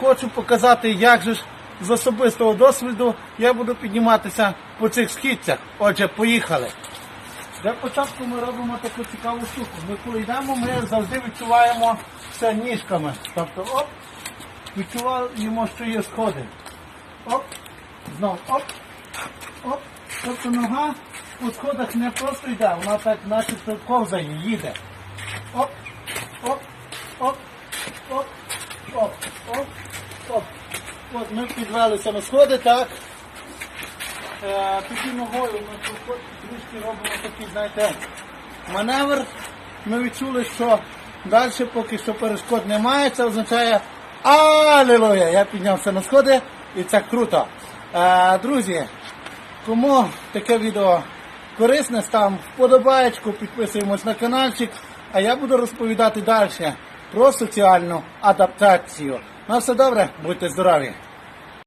Хочу показати, як же ж з особистого досвіду я буду підніматися по цих східцях. Отже, поїхали. Для початку ми робимо таку цікаву штуку. Ми коли йдемо, ми завжди відчуваємо все ніжками. Тобто, оп, відчуваємо, що є сходи. Оп, знов оп, оп. Тобто нога по сходах не просто йде, вона так начебто ковзає, їде. Оп, оп, оп, оп, оп. От ми підвелися на сходи, так. Е, тоді ногою ми трішки робимо такий, знаєте, маневр. Ми відчули, що далі поки що перешкод немає. Це означає Алілуя! Я піднявся на сходи і це круто. Е, друзі, кому таке відео корисне, став вподобаєчку, підписуємось на каналчик, а я буду розповідати далі про соціальну адаптацію. На все добре, будьте здорові!